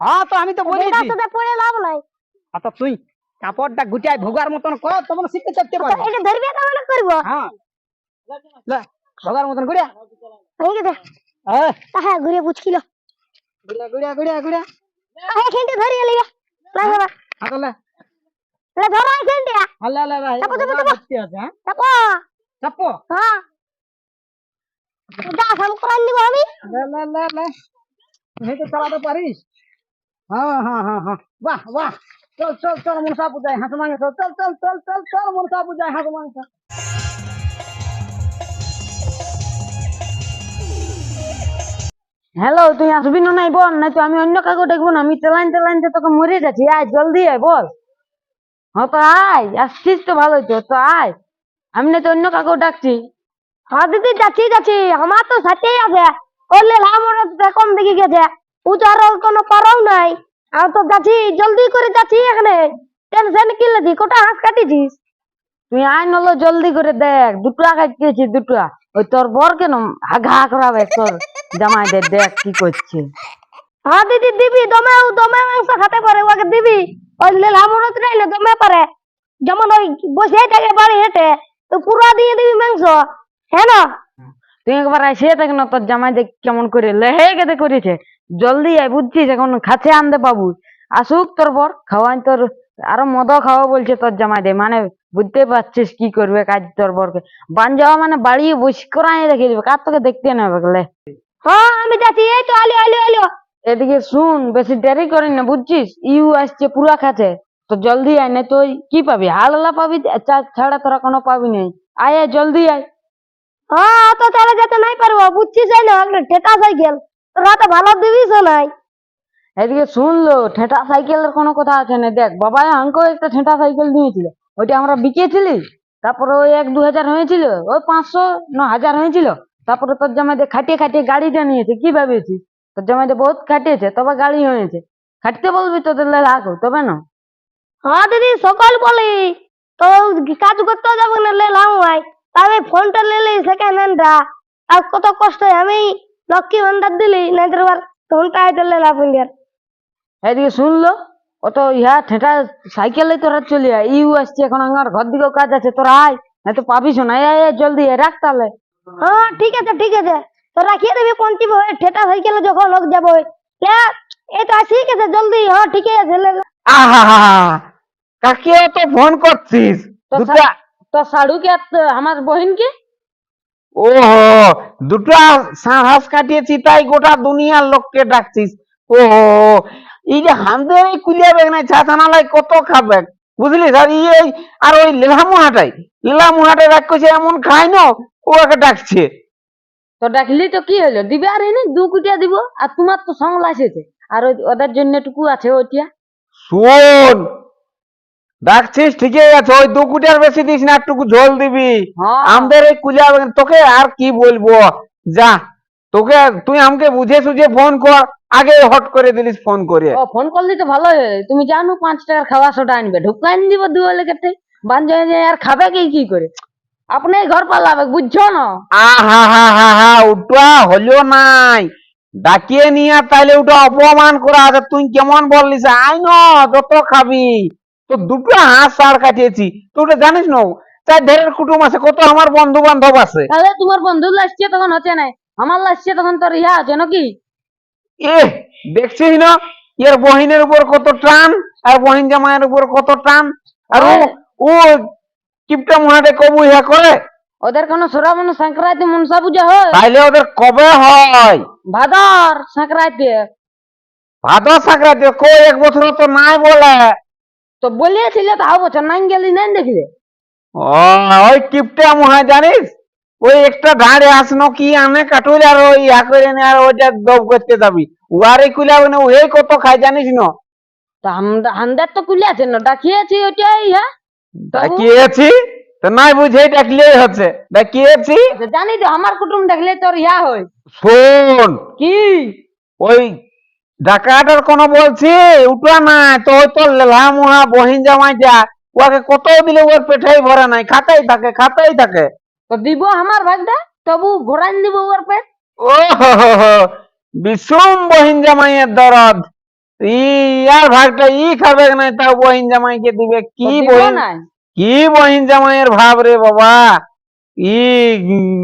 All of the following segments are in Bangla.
হ্যাঁ তো আমি তো বলেছি। সাথে পড়ে লাভ নাই। তো তুই কাপড়টা গুটাই ভোগার মতন কর তখন শিখতে চাপতে তো পারবি। এটা ধরবে কেমন করব? হ্যাঁ। লে, ভোগার মতন গুড়িয়া ঠিক আছে হ্যাঁ হ্যাঁ ঘুরে বুঝকিল গুড়িয়া গুড়িয়া গুড়িয়া গুড়িয়া হ্যাঁ খেলতে ধরি গেলি না বাবা। লে। ধরো খেলতে চাপো, চাপো, চাপো। হ্যাঁ। চাপো। চাপো। হ্যাঁ। যা সাম করান দিব আমি। লে লে লে লে। তুই চালাতে পারিস। হ্যাঁ হ্যাঁ হ্যাঁ হ্যাঁ। বাহ বাহ। চল চল চল, মনসা পূজায় হাঁস মাংস। চল চল চল চল চল মনসা পূজায় হাঁস মাংস। হ্যালো, তুই আসবি না নাই বল? নাই তো আমি অন্য কাউকে দেখব না। আমি চালাইতে চালাইতে তোকে মরে যাচ্ছি আয়, জলদি আয়, বল। হ্যাঁ তো আয়। আসছিস তো ভালোই তো তো আয়। আমি না তো অন্য কাউকে ডাকছি। হ্যাঁ দিদি যাচ্ছি যাচ্ছি আমার তো সাথেই আছে। করলে লাভ ওটা কম দেখে গেছে। আর কোনো পারাও নাই। আমি তো যাচ্ছি জলদি করে যাচ্ছি এখানে। টেনশন কি লেছি কোটা হাঁস কাটিছিস? তুই আয় নলো জলদি করে দেখ। দুটো কাটিয়েছি দুটো। ওই তোর বর কেন ঘা করাবে? তোর জামাই দে দেখ কি করছে। হ্যাঁ দিদি দিবি। দমে দমে মাংস খেতে পারে ওকে দিবি। ওই ওটা নাইলে দমে পারে। যেমন ওই বসে থাকে বাড়ি হেঁটে তো পুরো দিয়ে দিবি মাংস। হ্যাঁ না? তুই একবার আসে দেখ না তোর জামাই দেখ কেমন করে লেহে গেতে করেছে। জলদি আয় বুঝছিস? এখন খাচ্ছে আনতে পাবু। আসুক তোর বর খাওয়াই তোর আরও মদ খাওয়া বলছে তোর জামাই দে মানে বুঝতে পারছিস কি করবে কাজ তোর বরকে। বান যাওয়া মানে বাড়ি বস করাই রেখে দিবে কার তোকে দেখতে নেবে গেলে হ্যাঁ আমি যাচ্ছি এই তো আলো আলো আলো। এদিকে শুন বেশি দেরি করিস না বুঝছিস? ইউ আসছে পুরা খাচ্ছে তো জলদি আয় না তুই কি পাবি? হাললা পাবি ছাড়া তোরা কোনো পাবি নাই। আয় আয় জলদি আয়। হ্যাঁ তো চলে যেতে নাই পারব বুঝছিস না ঠেটা সাইকেল তোরা তো ভালো দিবিস নাই। এদিকে শুনলো ঠেটা সাইকেলের কোনো কথা আছে না। দেখ বাবা আঙ্কো একটা ঠেটা সাইকেল দিয়েছিল ওইটা আমরা বিকেছিলি তারপরে ওই এক দু হাজার হয়েছিল ওই পাঁচশো ন হাজার হয়েছিল। তারপরে তোর জামাইতে খাটিয়ে খাটিয়ে গাড়িটা নিয়েছে কি ভাবেছিস তোর জামাইতে বহুত খাটিয়েছে তবে গাড়ি হয়েছে। খাটতে বলবি তোদের লাগো তবে না। হ্যাঁ দিদি সকাল বলি। তো কাজ করতে যাব না লেলাম ভাই। তবে ফোনটা লেলে সেকেন্ড হ্যান্ডটা আর কত কষ্ট আমি লক্ষ্মী ভান্ডার দিলি নাইতে এবার ফোনটা এটা লেলাম ইন্ডিয়ার এদিকে শুনলো ও তো ইহা ঠেটা সাইকেলে তোরা চলে আয় ইউ আসছে এখন আমার ঘর দিকেও কাজ আছে তোরা আয় না তো পাবিস না আয়, আয় জলদি আয়, রাখ তাহলে। হ্যাঁ ঠিক আছে ঠিক আছে তো রাখিয়ে দেবি পঞ্চিব হয়ে ঠেটা সাইকেলে যখন হোক যাব এই তো আসি গেছে জলদি হ্যাঁ ঠিক আছে। আহা কাকে তো ফোন করছিস। তো সাড়ু কে আমার বহিনকে? ওহো দুটা সাহস কাটিয়েছি তাই গোটা দুনিয়ার লোককে ডাকছিস। ওহো এই যে হামদের এই কুলিয়া বেগ নাই ছাতানালাই কত খাবে? বুঝলি স্যার? এই আর ওই লীলামুহাটাই লীলামুহাটাই ডাক করছে এমন খাই না ওকে ডাকছে। তো ডাকলি তো কি হলো? দিবে আর এনে দু কুটিয়া দিব আর তোমার তো সংলা এসেছে আর ওই ওদের জন্য টুকু আছে ওইটা শোন ডাকছিস? ঠিকই আছে ওই দু কুটিয়ার বেশি দিস না একটুকু ঝোল দিবি। হ্যাঁ। আমাদের এই বেগ তোকে আর কি বলব? যা তোকে তুই আমাকে বুঝে সুঝে ফোন কর আগে হট করে দিলিস ফোন করে। ও ফোন করলি তো ভালো তুমি জানো পাঁচ টাকার খাওয়া সোটা আনবে। ঢুকাই দিব দুয়ালে কেটে বাঞ্জে আর খাবে কি কি করে? আপনি ঘর পালাবে বুঝছ না? আহা হা হা হা ওটা হলো নাই। ডাকিয়ে নিয়ে তাইলে ওটা অপমান করা তুই কেমন বললিস? আই ন যত খাবি। তো দুটো হাঁস সার কাটিয়েছি। তুই ওটা জানিস না চার ধারের কুটুম আছে কত আমার বন্ধু বান্ধব আছে। তাহলে তোমার বন্ধু লাসছে তখন হচ্ছে নাই? আমার লাসছে তখন তোর ইহা আছে নাকি? এ দেখছিস না? এর বহিনের উপর কত টান আর বহিন জামাইয়ের উপর কত টান আর ও- ও কিপটা মহাটে কবু ইহা করে? ওদের কোন কোনো শ্রাবণ সংক্রান্তি মনসা পূজা হয়? তাইলে ওদের কবে হয়? ভাদর সংক্রান্তি। ভাদর সাকরাতে কই এক বছর তো নাই বলে। তো বলিয়েছিল তো আও বছর নাই গেলি নাই দেখলে। ওই টিপটা মহায় জানিস? ওই একটা ধারে আসনো কি আনে কাটুল আর ওই ইয়া করে নে আর ওইটা দব করতে যাবি। উয়ারে কুলা মানে ওই কত খাই জানিস না? তো আমাদের তো কুলি আছে না ডাকিয়েছি ওইটাই ইহা ডাকিয়েছি? তো নাই বুঝে ডাকলেই হচ্ছে। ডাকিয়েছি? জানি তো আমার কুটুম দেখলে তোর ইয়া হয়। শোন। কি? ওই ডাকাটার কোন বলছি? উঠা নাই তো তোর লেলা মুহা বহিন জামাইটা ওকে কত দিলে ওর পেটাই ভরে নাই? খাতাই থাকে খাতাই থাকে। তো দিব আমার ভাগটা তবু ঘোরান দিব ওর পেট। ও বিষম বহিন জামাইয়ের দরদ। ইয়ার ভাগটা ই খাবে না তাও বহিন জামাইকে দিবে কি তো বহিন নাই। কি বহিন জামাইয়ের ভাব রে বাবা? ই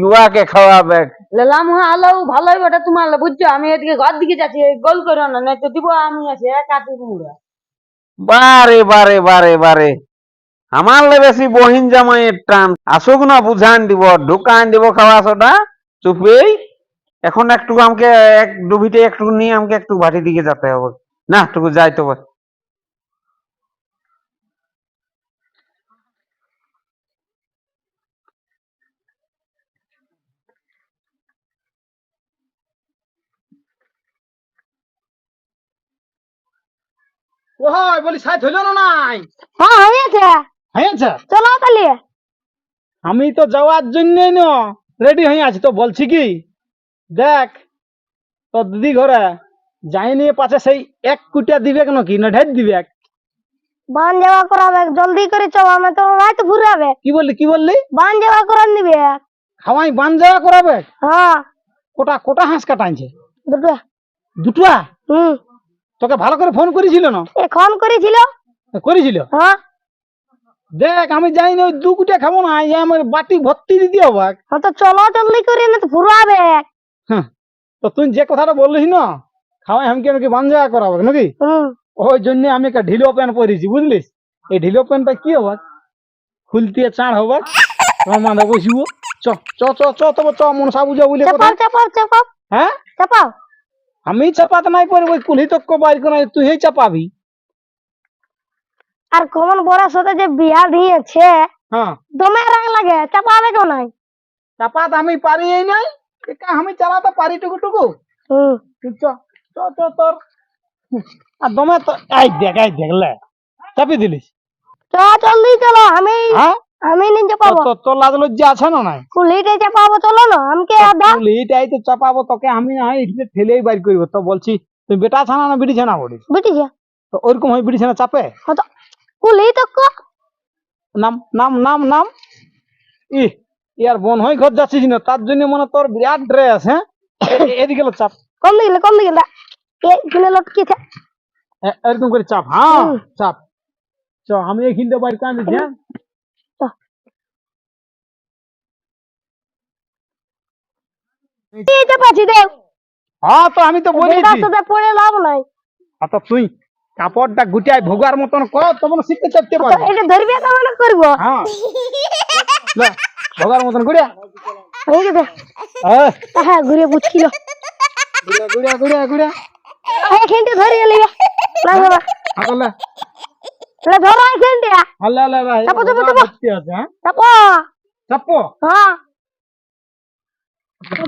উয়াকে খাওয়াবে। লেলাম হ্যাঁ আলো ভালোই বেটা তোমার লে, বুঝছ? আমি এদিকে ঘর দিকে যাচ্ছি গোল করো না নাই তো দিব আমি আছি কাটি তোমরা বারে বারে বারে বারে। আমার লে বেশি বহিন জামাইয়ের টান। আসুক না বুঝান দিব ঢুকান দিব খাওয়া সোটা চুপেই। এখন একটু আমাকে এক ডুবিতে একটু নিয়ে আমাকে একটু ভাটি দিকে যেতে হবে। না একটু যাইতে হবে। ও হয় বলি সাইজ হইল না নাই? হ্যাঁ হয়েছে। হয়েছে? চলো তাহলে। আমি তো যাওয়ার জন্যই না রেডি হয়ে আছি তো বলছি কি? দেখ তো দিদি ঘরে যাই নিয়ে পাশে সেই এক কুটিয়া দিবে কেন কি না ঢের দিবে বান যাওয়া করাবে জলদি করে চলো আমি তো রাত ঘুরাবে কি বললি কি বললি? বান যাওয়া করান দিবে। খাওয়াই বান যাওয়া করাবে? হ্যাঁ। কোটা কোটা হাঁস কাটাইছে? দুটো। দুটা? হুম। তোকে ভালো করে ফোন করেছিল না? এখন করেছিল? করেছিল? হ্যাঁ। দেখ আমি যাই না ওই দু কুটিয়া খাব না এই আমার বাটি ভর্তি দিতে হবে। হ্যাঁ তো চলো জলদি করে না তো ঘুরাবে। হ্যাঁ, তো তুই যে কথাটা বললিস না খাওয়াই আমি কেন কি যাওয়া করাবে নাকি? ওই জন্য আমি একটা ঢিলো প্যান্ট পরেছি বুঝলিস? এই ঢিলো প্যান্টটা কি হবে? খুলতে চাঁড় হবে। মাথা বসিব। চ চ চ চ তবে চ মনসা বুঝা বুঝলে চাপাও। হ্যাঁ? চাপাও। আমি চাপাতে নাই পারি ওই কুলি তক্ক বাইর করে তুই হে চাপাবি। আর কমন বড়ার সাথে যে বিয়া দিয়েছে হ্যাঁ। দমে রাগ লাগে চাপাবে কেউ নাই? চাপাত আমি পারি এই নাই আমি চালাতে পারি টুকু টুকু তোর। আর দমে তো এই দেখ এই দেখ লে চাপি দিলিস। চ জলদি চলো আমি হ্যাঁ? আমি নিজে তো- চাপাবো তো- তোর লাজ লজ্জা আছে না নাই? কুলিতে চাপাবো চলো না আমাকে আধা এইটাই তো চাপাবো তোকে আমি না এটা ঠেলেই বাইর করব। তো বলছি তুই বেটা ছানা না বিড়ি ছানা বলিস বুঝিছে। তো ওইরকম হয় বিড়ি ছানা চাপে? হ্যাঁ তো কুলি তো ক- নাম নাম নাম নাম? ই ইয়ার বোন হয়ে ঘর যাচ্ছিস না তার জন্য মানে তোর বিরাট ড্রেস হ্যাঁ? এদিকে লো চাপ। কম দিলে কম দিলে এই কিনে লটকিছে এরকম করে চাপ হ্যাঁ চাপ। চ আমি এইখানটা বাইর করে আনছি হ্যাঁ? এই চাপাছি দেখ হ্যাঁ তো আমি তো বলেছি। সাথে পড়ে লাভ নাই। তো তুই কাপড়টা গুটাই ভোগার মতন কর তখন শিখতে চাপতে তো পারবি। এটা ধরবে কেমন করব? হ্যাঁ। লে, ভোগার মতন গুড়িয়া হয়ে গেছে হ্যাঁ। হ্যাঁ ঘুরে বুঝছিল। গুড়িয়া গুড়িয়া গুড়িয়া গুড়িয়া এইখানটা ধরিয়ে লিবে না বাবা হাতলে তাহলে। ধরো এইখানটা আল্লাহ আল্লাহ ভাই। চাপো, চাপো, হ্যাঁ। চাপো। চাপো। হ্যাঁ।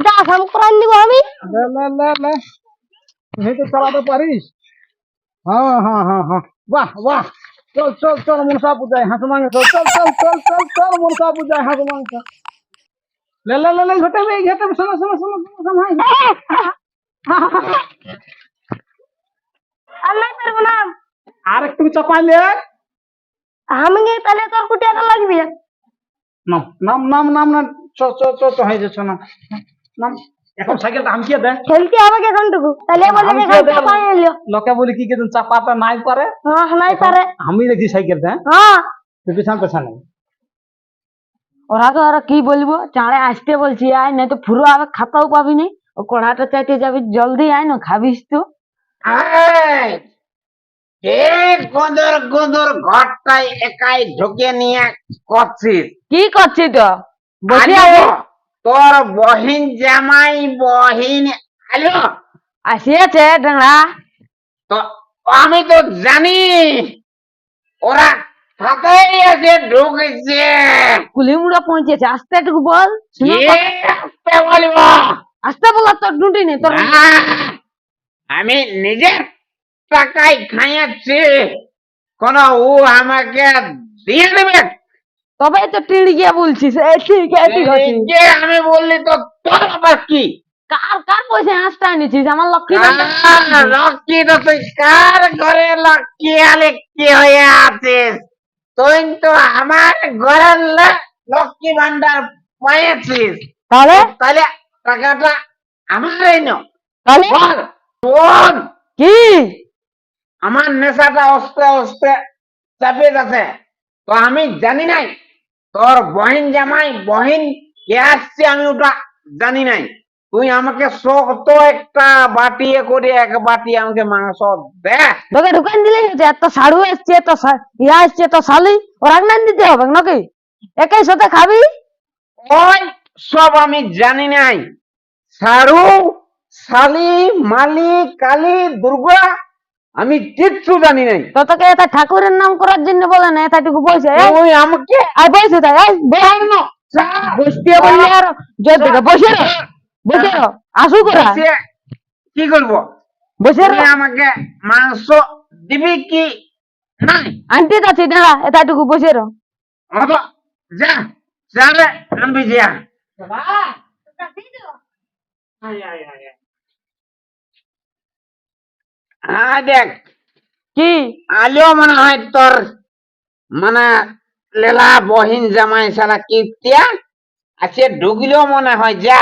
যা সাম করান দিব আমি লে লে লে লে তো চালাতে পারিস হ্যাঁ হ্যাঁ হ্যাঁ হ্যাঁ বাহ বাহ চল চল চল মনসা পূজায় হাঁস মাংস চল চল চল চল চল চল মনসা পূজায় হাঁস মাংস লে লে লে লে ঘটে বে ঘটে শোনো শোনো শোনো শোনো শোনো হ্যাঁ। আর না আর একটু চাপাইলে আমি তাহলে তোর কুটিয়াটা লাগবে নাম নাম নাম নাম না চ চ চ চ হয়ে যাচ্ছে নাম এখন সাইকেলটা আমকিয়ে দে। খেলতে হবে এখানটুকু তাহলে বলে আমি এখান কে দেব? লোকে বলি কি কেজন চাপাতে নাই পারে। হ্যাঁ নাই পারে। আমি দেখছি সাইকেলটা। হ্যাঁ। তুই পিছন পেছানে ওরা তো ওরা কি বলব চাঁড়ে আসতে বলছি আয় নাই তো ফুরো আবার খাতাও পাবি নি। ও কড়াটা চাইতে যাবি জলদি আয় না খাবিস তো। এই গোদর গোদর ঘরটাই একাই ঢুকে নিয়ে করছিস। কি করছিস তো? বসে তোর বহিন জামাই বহিন আলো। আসিয়াছে ডাঙা তো আমি তো জানি ওরা ফাঁকাই এসে ঢুকেছে। কুলি মুড়া পৌঁছেছে আস্তে একটু বল আসতে আস্তে বল আর তোর ডুটি নেই তোর আমি নিজের টাকায় খাইয়াছি। কোন ও আমাকে দিয়ে দেবে? তবে তো টিড়ি গিয়ে বলছিস। আমি বললি তো তোর আবার কি? কার কার পয়সা হাঁসটা এনেছিস আমার লক্ষ্মী লক্ষ্মী তো তুই কার ঘরে লক্ষ্মী আলে কি হয়ে আছিস? তুই তো আমার ঘরের লক্ষ্মী ভান্ডার পাইয়াছিস। তাহলে? তাহলে টাকাটা আমারই নো। তাহলে? শোন কি? আমার নেশাটা আস্তে অস্তে চাপে যাচ্ছে তো আমি জানি নাই তোর বহিন জামাই বহিন কে আসছে আমি ওটা জানি নাই। তুই আমাকে শক্ত একটা বাটিয়ে করে এক বাটি আমাকে মাংস দে। তোকে ঢুকান দিলে এত সাড়ু এসছে তো ইয়া এসছে তো শালি ও রান্নান দিতে হবে নাকি? একই সাথে খাবি? ওই সব আমি জানি নাই। সারু শালি মালি কালী দুর্গা আমি কিচ্ছু জানি নাই। তো তোকে এটা ঠাকুরের নাম করার জন্য বলে না এতটুকু বসে তুই আমাকে? আই বসে তাই আই বসতে বললে আর দিকে বসে রো বসে রো আসু করা। কি করব? বসে রো। আমাকে মাংস দিবি কি নাই? আনতে যাচ্ছি দাঁড়া এতটুকু বসে রো। অতো যা যা রে আনবি যা। আয়। দেখ। কি? আলিও মনে হয় তোর মানে লেলা বহিন জামাই সারা কিপ্তিয়া আছে ঢুকলেও মনে হয় যা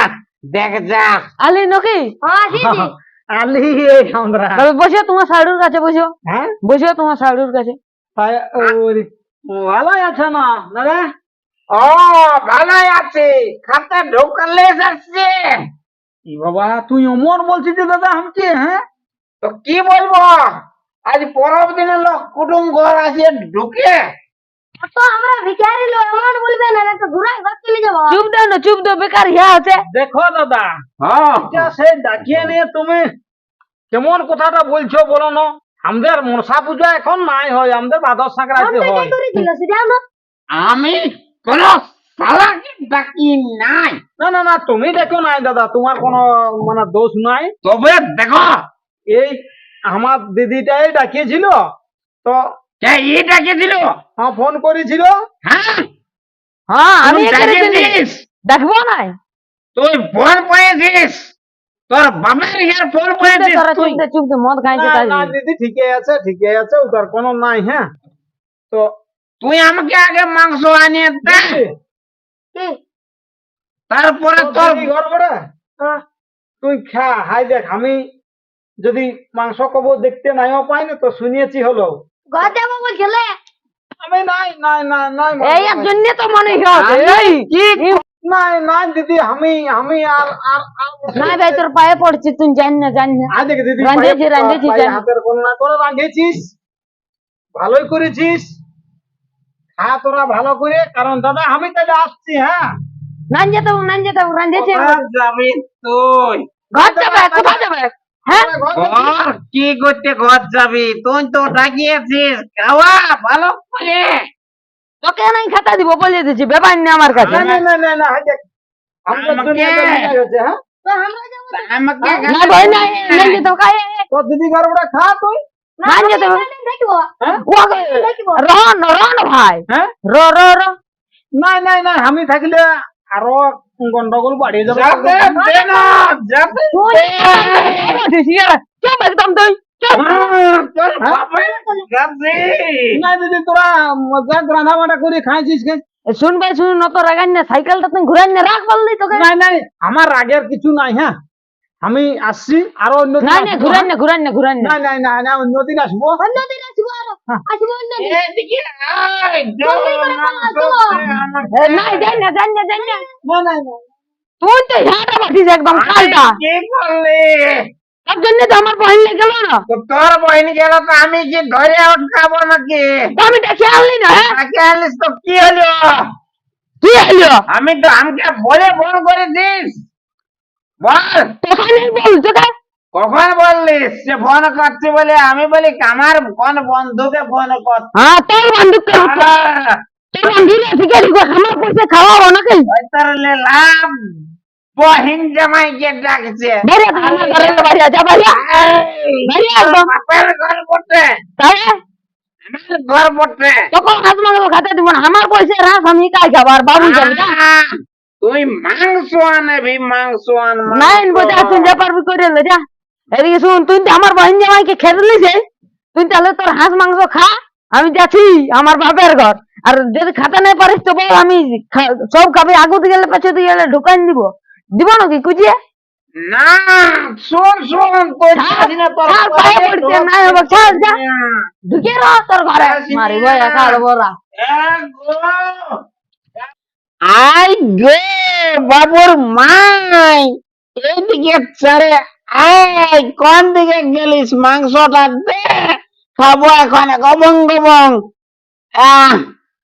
দেখ যা। আলি নাকি? আলি এই আমরা তবে বসে তোমার সাইডুর কাছে বসো। হ্যাঁ? বসে তোমার সাইডুর কাছে। ভালোই আছে না দাদা? ও ভালোই আছে। খাতে ঢুকালে যাচ্ছে কি বাবা তুই অমর বলছিস যে দাদা আমাকে হ্যাঁ? তো কি বলব? আজ পরব দিনে লোক কুটুম ঘর আছে ঢুকে। তো আমরা ভিখারি লোক এমন বলবে না না তো ঘুরাই ঘর চলে যাব। চুপ দাও না চুপ দাও বেকার আছে। দেখো দাদা হ্যাঁ। সে ডাকিয়ে নিয়ে তুমি কেমন কথাটা বলছো বলো না? আমাদের মনসা পূজা এখন নাই হয় আমাদের ভাদর সংক্রান্তি আমি হয়। কোন সালাকে ডাকি নাই। না না না তুমি দেখো নাই দাদা তোমার কোনো মানে দোষ নাই। তবে দেখো এই আমার দিদিটাই ডাকিয়েছিল তো ই হ্যাঁ ফোন করেছিল। হ্যাঁ? হ্যাঁ আমি তুই দেখব নাই তুই ফোন পেয়েছিস তোর বাবার ইয়ার ফোন চুপ দে পেয়েছিস তোরা তুই? চুপ দে মদ খাইছে তাই না দিদি ঠিকই আছে ঠিকই আছে ওটার কোনো নাই হ্যাঁ। তো তুই আমাকে আগে মাংস আনিয়ে দে। তারপরে তোর তোর ঘর করে তুই খা হাই দেখ আমি যদি মাংস কবো দেখতে নাইও পাই না তো শুনিয়েছি হলো। ঘর যাব বলছিলে? আমি নাই নাই নাই নাই এই জন্য তো মনে হচ্ছে এই নাই নাই দিদি আমি আমি আর আর নাই ভাই তোর পায়ে পড়ছি তুই জান না জান না। দেখ দিদি। হাতের করে ভালোই করেছিস। খা তোরা ভালো করে কারণ দাদা আমি তাহলে আসছি হ্যাঁ? নান যেতে হবে, নান আমি। তুই? ঘর যাবে কোথায় যাবে হ্যাঁ ঘর কি করতে ঘর যাবি? তুই তো ডাকিয়েছিস খাওয়া ভালো করে। তোকে নাই খাতা দিব বলে দিচ্ছি ব্যাপার নেই আমার কাছে। না না না না গেছে হ্যাঁ? আমরা আমি আমি থাকলে আরও গন্ডগোল বাড়িয়ে যাবে। না হ্যাঁ, শুন ভাই শুন নত রাগান না সাইকেলটা তুই ঘুরান না রাখ বললি তোকে। নাই আমার রাগের কিছু নাই হ্যাঁ? আমি আসছি আরও অন্যদিন নাই না আসব, ঘুরান হ্যাঁ? না ঘুরান না ঘুরান না। না অন্যদিন আসব। অন্যদিন তুই তো ঝাঁটা পাঠিস একদম কালটা কি করলি তার জন্য তো আমার বহিন গেল না তো তোর বহিন গেল তো আমি কি ধরে উঠকাবো নাকি তো আমি আনলি না হ্যাঁ তাকে তো কি হলো কি হলো আমি তো আমাকে বলে ফোন করে দিস বল তোখানে বল তোকে কখন বললিস? সে ফোন করছি বলে আমি বলি আমার কোন বন্ধুকে ফোন কর হ্যাঁ তোর বন্দুক তোর বন্ধু ঠিক আছে আমার পয়সা খাওয়াবো নাকি? লাভ বহিন জামাইকে ডাকছে। বাইরে আমার ঘরে বাইরে যা বাইরে বাইরে একদম বাপের ঘর পড়তে তাহলে? আমার ঘর পড়তে তখন হাত মাংস খাতে দিব না। আমার পয়সা রাস আমি কাজ খাবার বাবু যাবে তুই মাংস আনবি মাংস আন নাইন বোঝা তুই যা পারবি করে লে যা। এদিকে শুন তুই আমার বহিন জামাইকে খেতে লিছে তুই তাহলে তোর হাঁস মাংস খা আমি যাচ্ছি আমার বাপের ঘর। আর যদি খাতে নাই পারিস তো বল আমি সব খাবি আগুতে গেলে পেছতে গেলে ঢুকান দিব। দিব নাকি কুচিয়ে? না শোন শোন তোর কাছে না তোর ছাড়, পায়ে পড়ছে, নাই হবে, ছাড়, যা। ঢুকে রহ তোর ঘরে। মারিব একা বড়া আই গে বাবুর মাই। এইদিকে চারে আয় কোন দিকে গেলিস? মাংসটা দে। খাব এখন গবং গবং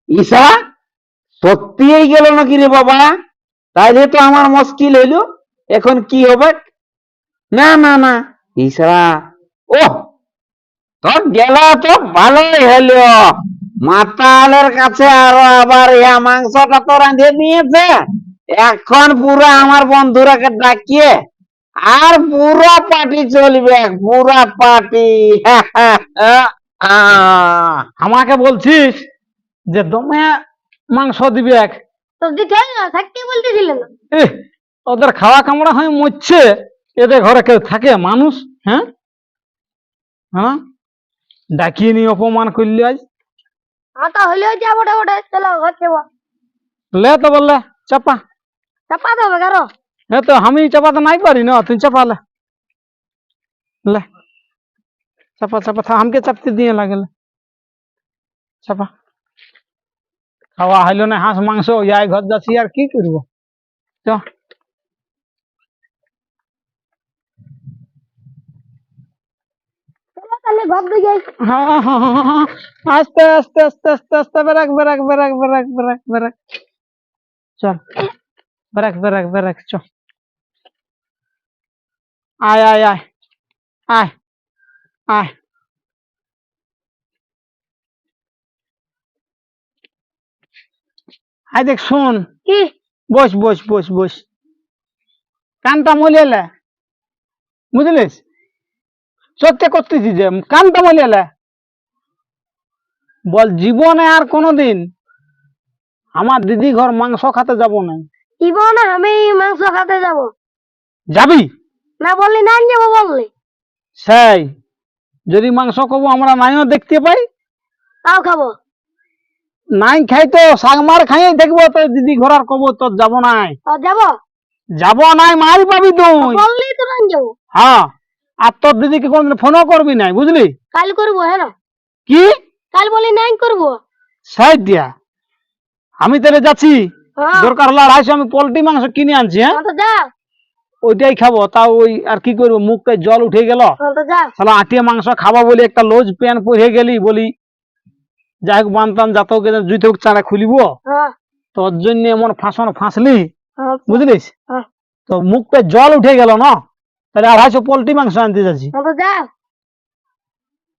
ঈশা, সত্যিই গেল নাকি রে বাবা? তাইলে তো আমার মুশকিল হইল। এখন কি হবে? না না না। ঈশা ও তো গেল তো ভালোই হলো মাতালের কাছে আরও আবার ইয়া মাংসটা তো রাঁধে নিয়েছে এখন পুরো আমার বন্ধুরাকে ডাকিয়ে আর পুরো পার্টি চলবে পুরা পার্টি। আমাকে বলছিস যে দমে মাংস দিবে এক। তো দিতে না। থাকতে ওদের খাওয়া কামড়া হয়ে মরছে এদের ঘরে কেউ থাকে মানুষ হ্যাঁ? হ্যাঁ? ডাকিয়ে নি অপমান করলি আজ। আটা হলেও যাব ওটা চলো ঘর যাব লে তো বললে চাপা। চাপা দেবে কারও? এ তো আমি চাপাতে নাই পারি না তুই চাপা লে লে চাপা চাপা থা আমাকে চাপতে দিয়ে লাগলে চাপা খাওয়া হইল না হাঁস মাংস ইয়াই ঘর যাচ্ছি আর কি করব চ চলো তাহলে ঘর দিকে হ্যাঁ হ্যাঁ হ্যাঁ, হ্যাঁ, আস্তে আস্তে আস্তে আস্তে আস্তে বেরাক বেরাক বেরাক বেরাক বেরাক বেরাক চল বেরাক বেরাক বেরাক চ আয় আয় আয় আয় আয়। আয় দেখ শোন। কি? বস বস বস বস। কানটা মলিয়ালে বুঝলিস? সত্যি করতেছি যে কানটা মলিয়ালে বল জীবনে আর কোনোদিন আমার দিদি ঘর মাংস খেতে যাব না। ইবো না আমি মাংস খেতে যাব। যাবি? না বললি না যাব বললি। সেই যদি মাংস কব আমরা নাইও দেখতে পাই। তাও খাব। নাই খাই তো শাকমার খাই দেখব তো দিদি ঘর আর কব তোর যাব নাই। যাব? যাব নাই মারি পাবি তুই। বললি তো না যাব। হ্যাঁ আর তোর দিদিকে কোনদিন ফোনও করবি নাই বুঝলি? কাল করব হ্যাঁ না কি? কাল বলি নাই করব। সাইড দিয়া আমি তাহলে যাচ্ছি। হ্যাঁ। দরকার হলে আড়াইশো আমি পোল্ট্রি মাংস কিনে আনছি হ্যাঁ? হ্যাঁ তো যা। ওইটাই খাব। তাও ওই আর কি করব মুখটা জল উঠে গেল। তাহলে আটিয়া মাংস খাব বলি একটা লোজ প্যান পরে গেলি বলি যাই হোক বানতাম যাতে জুই থেকে চারা খুলিব। হ্যাঁ। তোর জন্য এমন ফাঁসন ফাঁসলি হ্যাঁ। বুঝলিস? হ্যাঁ। তো মুখটা জল উঠে গেল না? তাহলে আড়াইশো পোল্ট্রি মাংস আনতে যাচ্ছি।